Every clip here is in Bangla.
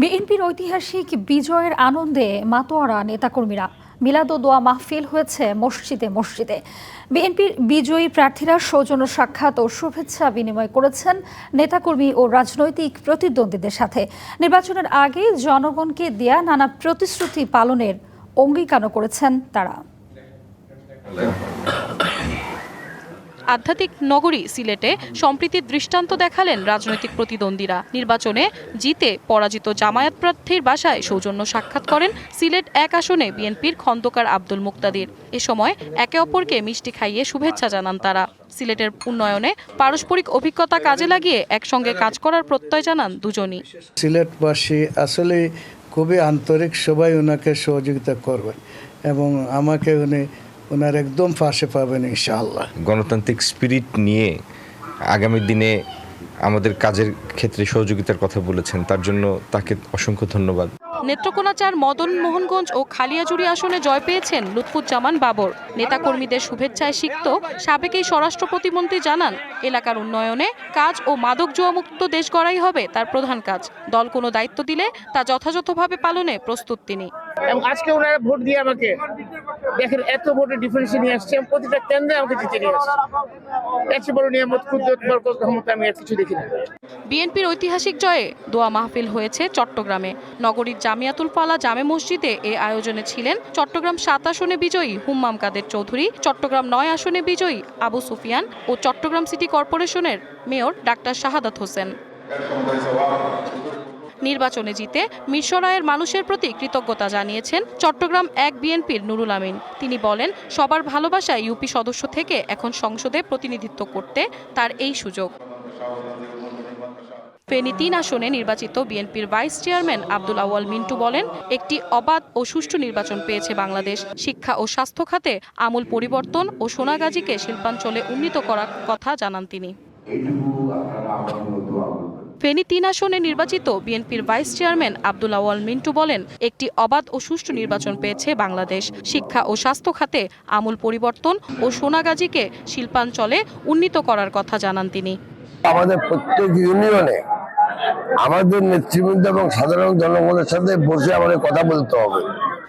বিএনপির ঐতিহাসিক বিজয়ের আনন্দে মাতোয়ারা নেতাকর্মীরা মিলাদ দোয়া মাহফিল হয়েছে মসজিদে মসজিদে। বিএনপির বিজয়ী প্রার্থীরা সৌজন্য সাক্ষাৎ ও শুভেচ্ছা বিনিময় করেছেন নেতাকর্মী ও রাজনৈতিক প্রতিদ্বন্দ্বীদের সাথে। নির্বাচনের আগে জনগণকে দেয়া নানা প্রতিশ্রুতি পালনের অঙ্গীকারও করেছেন তারা। আধ্যাত্মিক নগরী সিলেটে সম্প্রীতির দৃষ্টান্ত দেখালেন রাজনৈতিক প্রতিদ্বন্দ্বীরা। নির্বাচনে জিতে পরাজিত জামায়াত প্রার্থীর বাসায় সৌজন্য সাক্ষাৎ করেন সিলেট এক আসনে বিএনপির খন্দকার আব্দুল মুক্তাদির। এ সময় একে অপরকে মিষ্টি খাইয়ে শুভেচ্ছা জানান তারা। সিলেটের উন্নয়নে পারস্পরিক অভিজ্ঞতা কাজে লাগিয়ে একসঙ্গে কাজ করার প্রত্যয় জানান দুজনই। সিলেটবাসী আসলে খুবই আন্তরিক, সবাই ওনাকে সহযোগিতা করবে এবং আমাকে উনি ওনার একদম পাশে পাবেন ইনশাআল্লাহ। গণতান্ত্রিক স্পিরিট নিয়ে আগামী দিনে আমাদের কাজের ক্ষেত্রে সহযোগিতার কথা বলেছেন তার জন্য তাকে অসংখ্য ধন্যবাদ। নেত্রকোনা চার মদন মোহনগঞ্জ ও খালিয়াজুড়ি আসনে জয় পেয়েছেন লুৎফুজ্জামান বাবর। নেতাকর্মীদের শুভেচ্ছায় সিক্ত সাবেক এই স্বরাষ্ট্র প্রতিমন্ত্রী জানান এলাকার উন্নয়নে কাজ ও মাদক জুয়ামুক্ত দেশ গড়াই হবে তার প্রধান কাজ। দল কোনো দায়িত্ব দিলে তা যথাযথভাবে পালনে প্রস্তুত তিনি। এবং আজকে ওনারা ভোট দিয়ে আমাকে দেখেন এত বড় ডিফারেন্স নিয়ে আসছে এবং প্রতিটা কেন্দ্রে আমাকে জিতে নিয়ে আসছে। বড় নিয়ামত আমি কিছু দেখি না। বিএনপির ঐতিহাসিক জয়ে দোয়া মাহফিল হয়েছে চট্টগ্রামে। নগরীর জামিয়াতুল ফালা জামে মসজিদে এ আয়োজনে ছিলেন চট্টগ্রাম সাত আসনে বিজয়ী হুম্মাম কাদের চৌধুরী, চট্টগ্রাম নয় আসনে বিজয়ী আবু সুফিয়ান ও চট্টগ্রাম সিটি কর্পোরেশনের মেয়র ডাক্তার শাহাদাত হোসেন। নির্বাচনে জিতে মিরসরাইয়ের মানুষের প্রতি কৃতজ্ঞতা জানিয়েছেন চট্টগ্রাম এক বিএনপির নুরুল আমিন। তিনি বলেন, সবার ভালোবাসায় ইউপি সদস্য থেকে এখন সংসদে প্রতিনিধিত্ব করতে তার এই সুযোগ। ফেনী তিন আসনে নির্বাচিত বিএনপির ভাইস চেয়ারম্যান আব্দুল আওয়াল মিন্টু বলেন, একটি অবাধ ও সুষ্ঠু নির্বাচন পেয়েছে বাংলাদেশ। শিক্ষা ও স্বাস্থ্য খাতে আমূল পরিবর্তন ও সোনাগাজীকে শিল্পাঞ্চলে উন্নীত করার কথা জানান তিনি। ফেনী তিন আসনে নির্বাচিত বিএনপির ভাইস চেয়ারম্যান আব্দুল আওয়াল মিন্টু বলেন, একটি অবাধ ও সুষ্ঠু নির্বাচন পেয়েছে বাংলাদেশ। শিক্ষা ও স্বাস্থ্য খাতে আমূল পরিবর্তন ও সোনাগাজীকে শিল্পাঞ্চলে উন্নীত করার কথা জানান তিনি। আমাদের প্রত্যেক ইউনিয়নে আমাদের নেতৃবৃন্দ এবং সাধারণ জনগণের সাথে বসে আমাদের কথা বলতে হবে।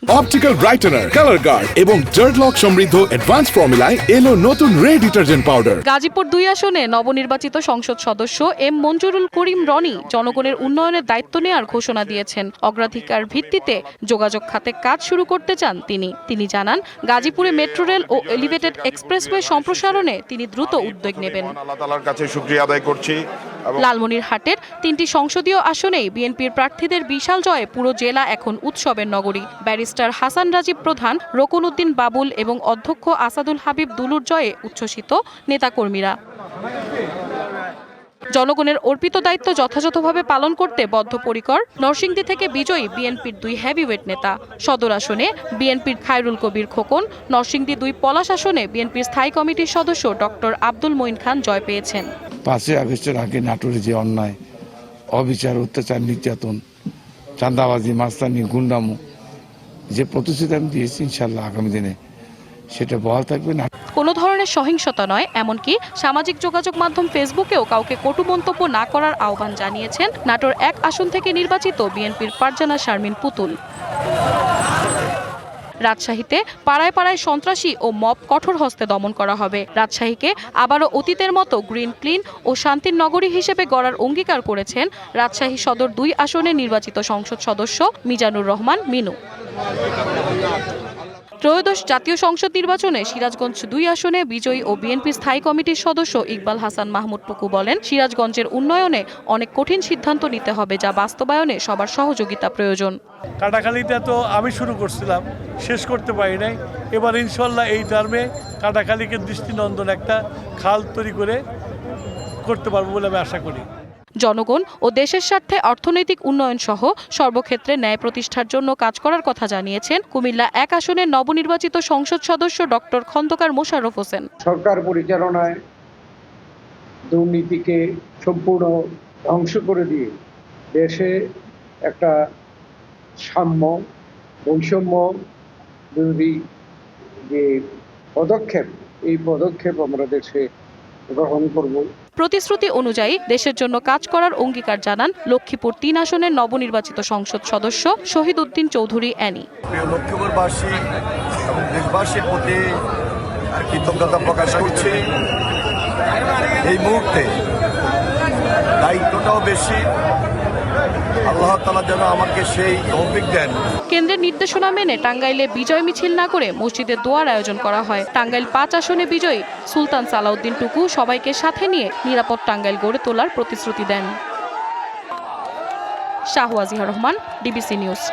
অপটিক্যাল ব্রাইটেনার কালার গার্ড এবং জার্ডলক সমৃদ্ধ অ্যাডভান্স ফর্মুলায় এলো নতুন রে ডিটারজেন্ট পাউডার গাজীপুর দুই আসনে নবনির্বাচিত সংসদ সদস্য এম মঞ্জুরুল করিম রনি জনগণের উন্নয়নের দায়িত্ব নেওয়ার ঘোষণা দিয়েছেন। অগ্রাধিকার ভিত্তিতে যোগাযোগ খাতে কাজ শুরু করতে চান তিনি। তিনি জানান গাজীপুরে মেট্রো রেল ও এলিভেটেড এক্সপ্রেসওয়ে সম্প্রসারণে তিনি দ্রুত উদ্যোগ নেবেন। আল্লাহ তালার কাছে শুক্রিয়া আদায় করছি। লালমনিরহাটের তিনটি সংসদীয় আসনেই বিএনপির প্রার্থীদের বিশাল জয়ে পুরো জেলা এখন উৎসবের নগরী। ব্যারিস্টার হাসান রাজীব প্রধান রকুন উদ্দিন বাবুল এবং অধ্যক্ষ আসাদুল হাবিব দুলুর জয়ে উচ্ছ্বসিত নেতাকর্মীরা। জনগণের অর্পিত দায়িত্ব যথাযথভাবে পালন করতে বদ্ধপরিকর, নরসিংদী থেকে বিজয়ী বিএনপির দুই হেভিওয়েট নেতা। সদর আসনে বিএনপির খায়রুল কবির খোকন, নরসিংদী দুই পলাশ আসনে বিএনপির স্থায়ী কমিটির সদস্য ডক্টর আব্দুল মঈন খান জয় পেয়েছেন। পাঁচই আগস্টের আগে নাটোরে যে অন্যায়, অবিচার, অত্যাচার, নির্যাতন, চাঁদাবাজি, মাস্তানি, গুন্ডামু, যে প্রতিশ্রুতি আমি দিয়েছি ইনশাল্লাহ আগামী দিনে সেটা বহাল থাকবে। না কোনো ধরনের সহিংসতা নয়, এমনকি সামাজিক যোগাযোগ মাধ্যম ফেসবুকেও কাউকে কটু মন্তব্য না করার আহ্বান জানিয়েছেন নাটোর এক আসন থেকে নির্বাচিত বিএনপির ফারজানা শারমিন পুতুল। রাজশাহীতে পাড়ায় পাড়ায় সন্ত্রাসী ও মব কঠোর হস্তে দমন করা হবে। রাজশাহীকে আবারও অতীতের মতো গ্রিন, ক্লিন ও শান্তির নগরী হিসেবে গড়ার অঙ্গীকার করেছেন রাজশাহী সদর দুই আসনে নির্বাচিত সংসদ সদস্য মিজানুর রহমান মিনু। ত্রয়োদশ জাতীয় সংসদ নির্বাচনে সিরাজগঞ্জ দুই আসনে বিজয়ী ও বিএনপি স্থায়ী কমিটির সদস্য ইকবাল হাসান মাহমুদ টুকু বলেন, সিরাজগঞ্জের উন্নয়নে অনেক কঠিন সিদ্ধান্ত নিতে হবে যা বাস্তবায়নে সবার সহযোগিতা প্রয়োজন। কাটাখালিটা তো আমি শুরু করছিলাম, শেষ করতে পারি নাই। এবার ইনশাল্লাহ এই টার্মে কাটাখালিকে দৃষ্টিনন্দন একটা খাল তৈরি করে করতে পারব বলে আমি আশা করি। জনগণ ও দেশের স্বার্থে অর্থনৈতিক উন্নয়ন সহ সর্বক্ষেত্রে ন্যায় প্রতিষ্ঠার জন্য কাজ করার কথা জানিয়েছেন কুমিল্লা এক আসনের নবনির্বাচিত সংসদ সদস্য ডক্টর খন্দকার মোশাররফ হোসেন। সরকার পরিচালনায় দুর্নীতিকে সম্পূর্ণ ধ্বংস করে দিয়ে দেশে একটা সাম্য, বৈষম্য বিরোধী যে পদক্ষেপ, এই পদক্ষেপ আমরা দেশে গ্রহণ করব। প্রতিশ্রুতি অনুযায়ী দেশের জন্য কাজ করার অঙ্গীকার জানান লক্ষ্মীপুর তিন আসনের নবনির্বাচিত সংসদ সদস্য শহীদ উদ্দিন চৌধুরী অ্যানি। দেশবাসীর প্রতি কৃতজ্ঞতা প্রকাশ করছি। এই মুহূর্তে দায়িত্বটাও বেশি আল্লাহ তালা যেন আমাকে সেই তৌফিক দেন। কেন্দ্রের নির্দেশনা মেনে টাঙ্গাইলে বিজয় মিছিল না করে মসজিদে দোয়ার আয়োজন করা হয়। টাঙ্গাইল পাঁচ আসনে বিজয়ী সুলতান সালাউদ্দিন টুকু সবাইকে সাথে নিয়ে নিরাপদ টাঙ্গাইল গড়ে তোলার প্রতিশ্রুতি দেন। Shahwajiha Rahman DBC news.